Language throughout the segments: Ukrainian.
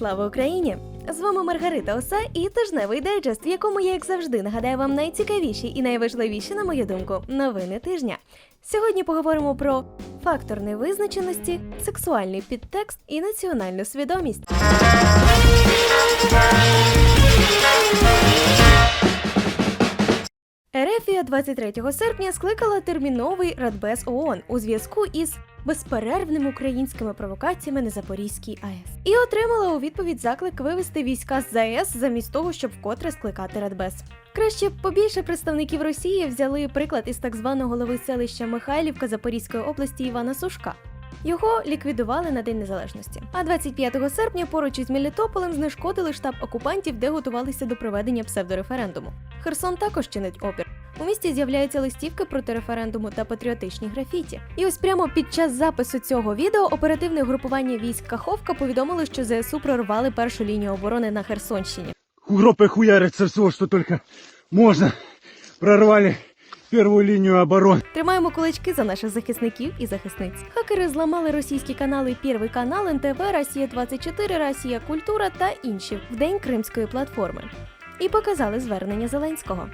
Слава Україні! З вами Маргарита Оса і тижневий дайджест, в якому я, як завжди, нагадаю вам найцікавіші і найважливіші, на мою думку, новини тижня. Сьогодні поговоримо про фактор невизначеності, сексуальний підтекст і національну свідомість. Ерефія 23 серпня скликала терміновий Радбез ООН у зв'язку із безперервними українськими провокаціями на Запорізькій АЕС і отримала у відповідь заклик вивести війська з ЗАЕС замість того, щоб вкотре скликати Радбез. Краще побільше представників Росії взяли приклад із так званого голови селища Михайлівка Запорізької області Івана Сушка. Його ліквідували на День Незалежності. А 25 серпня поруч із Мелітополем знешкодили штаб окупантів, де готувалися до проведення псевдореферендуму. Херсон також чинить опір. У місті з'являються листівки проти референдуму та патріотичні графіті. І ось прямо під час запису цього відео оперативне групування військ Каховка повідомило, що ЗСУ прорвали першу лінію оборони на Херсонщині. Группой хуярят со всего, что только можно. Прорвали первую линию обороны. Тримаємо кулачки за наших захисників і захисниць. Хакери зламали російські канали Первий канал, НТВ, Росія 24 Росія Культура та інші в день Кримської платформи. І показали звернення Зеленського.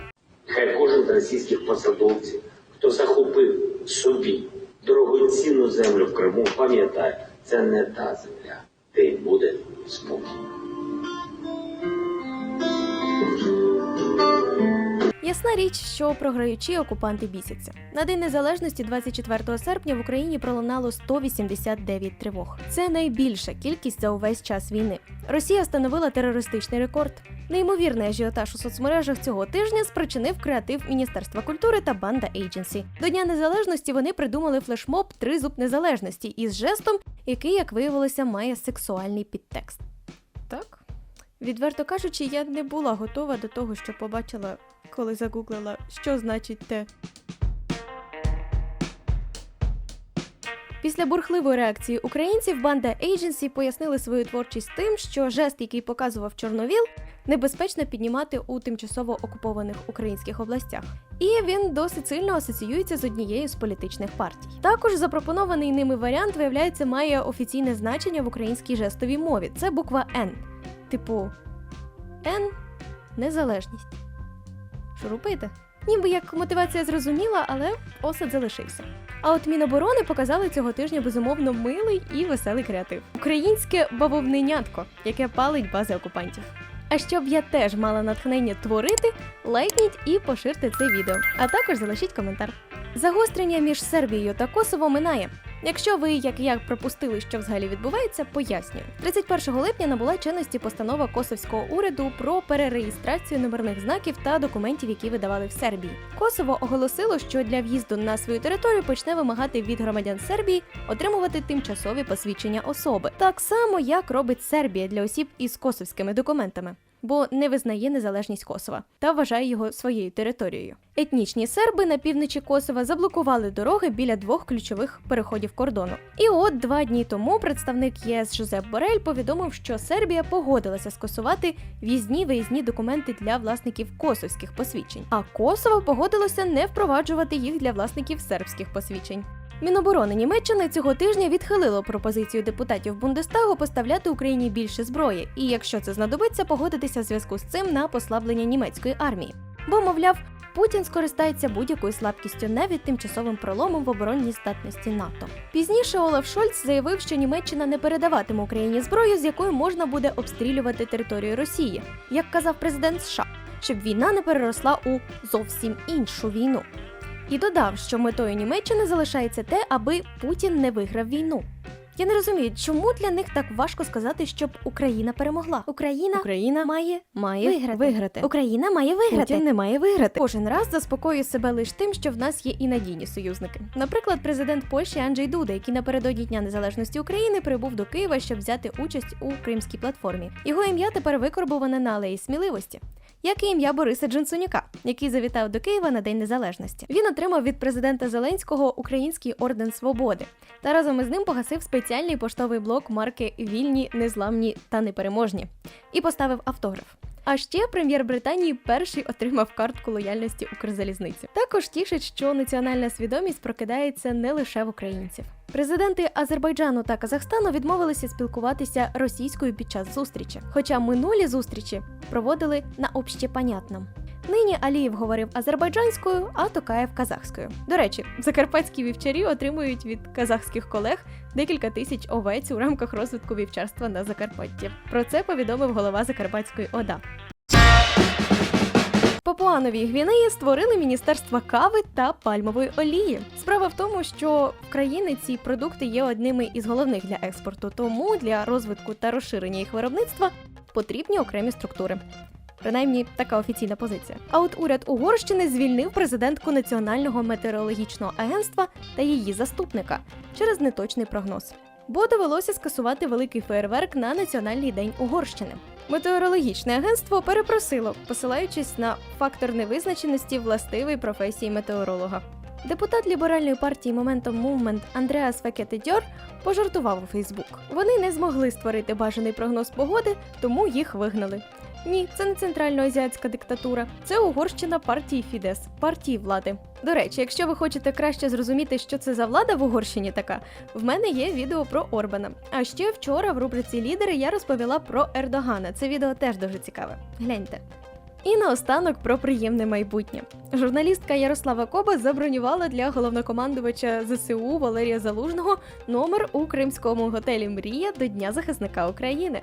Хай кожен з російських посадовців, хто захопив собі дорогоцінну землю в Криму, пам'ятає, це не та земля, де й буде спокій. Ясна річ, що програючи окупанти бісяться. На День Незалежності 24 серпня в Україні пролунало 189 тривог. Це найбільша кількість за увесь час війни. Росія встановила терористичний рекорд. Неймовірний ажіотаж у соцмережах цього тижня спричинив креатив Міністерства культури та банда Agency. До Дня Незалежності вони придумали флешмоб Тризуб незалежності із жестом, який, як виявилося, має сексуальний підтекст. Так? Відверто кажучи, я не була готова до того, що побачила, коли загуглила, що значить те. Після бурхливої реакції українців банда Agency пояснили свою творчість тим, що жест, який показував Чорновіл, небезпечно піднімати у тимчасово окупованих українських областях. І він досить сильно асоціюється з однією з політичних партій. Також запропонований ними варіант, виявляється, має офіційне значення в українській жестовій мові. Це буква Н. Типу Н незалежність. Що робити? Ніби як мотивація зрозуміла, але осад залишився. А от Міноборони показали цього тижня безумовно милий і веселий креатив. Українське бавовненятко, яке палить бази окупантів. А щоб я теж мала натхнення творити, лайкніть і поширте це відео, а також залишіть коментар. Загострення між Сербією та Косово минає. Якщо ви, як і я, пропустили, що взагалі відбувається, пояснюю. 31 липня набула чинності постанова косовського уряду про перереєстрацію номерних знаків та документів, які видавали в Сербії. Косово оголосило, що для в'їзду на свою територію почне вимагати від громадян Сербії отримувати тимчасові посвідчення особи, так само як робить Сербія для осіб із косовськими документами. Бо не визнає незалежність Косова та вважає його своєю територією. Етнічні серби на півночі Косова заблокували дороги біля двох ключових переходів кордону. І от два дні тому представник ЄС Жозеп Борель повідомив, що Сербія погодилася скасувати в'їзні виїзні документи для власників косовських посвідчень, а Косово погодилося не впроваджувати їх для власників сербських посвідчень. Міноборони Німеччини цього тижня відхилило пропозицію депутатів Бундестагу поставляти Україні більше зброї, і якщо це знадобиться, погодитися в зв'язку з цим на послаблення німецької армії. Бо, мовляв, Путін скористається будь-якою слабкістю, навіть тимчасовим проломом в оборонній здатності НАТО. Пізніше Олаф Шольц заявив, що Німеччина не передаватиме Україні зброю, з якою можна буде обстрілювати територію Росії, як казав президент США, щоб війна не переросла у зовсім іншу війну. І додав, що метою Німеччини залишається те, аби Путін не виграв війну. Я не розумію, чому для них так важко сказати, щоб Україна перемогла. Україна, Україна має, має виграти. виграти. Україна має виграти. Путін не має виграти. Кожен раз заспокоює себе лише тим, що в нас є і надійні союзники. Наприклад, президент Польщі Анджей Дуда, який напередодні Дня Незалежності України прибув до Києва, щоб взяти участь у кримській платформі. Його ім'я тепер викорбоване на алеї сміливості як і ім'я Бориса Джинсунюка, який завітав до Києва на День Незалежності. Він отримав від президента Зеленського Український орден свободи та разом із ним погасив спеціальний поштовий блок марки Вільні, незламні та непереможні і поставив автограф. А ще прем'єр Британії перший отримав картку лояльності Укрзалізниці. Також тішить, що національна свідомість прокидається не лише в українців. Президенти Азербайджану та Казахстану відмовилися спілкуватися російською під час зустрічі, хоча минулі зустрічі проводили на общепонятном. Нині Алієв говорив азербайджанською, а Токаєв казахською. До речі, закарпатські вівчарі отримують від казахських колег декілька тисяч овець у рамках розвитку вівчарства на Закарпатті. Про це повідомив голова Закарпатської ОДА. Папуановій Гвінеї створили міністерство кави та пальмової олії. Справа в тому, що в країни ці продукти є одними із головних для експорту, тому для розвитку та розширення їх виробництва потрібні окремі структури. Принаймні, така офіційна позиція. А от уряд Угорщини звільнив президентку Національного метеорологічного агентства та її заступника через неточний прогноз. Бо довелося скасувати великий фейерверк на Національний день Угорщини. Метеорологічне агентство перепросило, посилаючись на фактор невизначеності властивої професії метеоролога. Депутат ліберальної партії Momentum Movement Андреас Фекетедьор пожартував у Фейсбук. Вони не змогли створити бажаний прогноз погоди, тому їх вигнали. Ні, це не центральноазіатська диктатура, це Угорщина партії Фідес, партії влади. До речі, якщо ви хочете краще зрозуміти, що це за влада в Угорщині така, в мене є відео про Орбана. А ще вчора в рубриці Лідери я розповіла про Ердогана. Це відео теж дуже цікаве. Гляньте. І наостанок про приємне майбутнє. Журналістка Ярослава Коба забронювала для головнокомандувача ЗСУ Валерія Залужного номер у кримському готелі Мрія до Дня захисника України.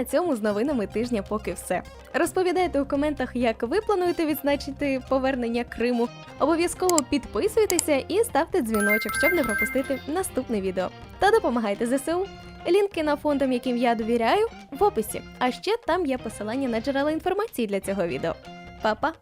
На цьому з новинами тижня поки все. Розповідайте у коментах, як ви плануєте відзначити повернення Криму. Обов'язково підписуйтеся і ставте дзвіночок, щоб не пропустити наступне відео. Та допомагайте ЗСУ. Лінки на фондам, яким я довіряю, в описі. А ще там є посилання на джерела інформації для цього відео. Па-па!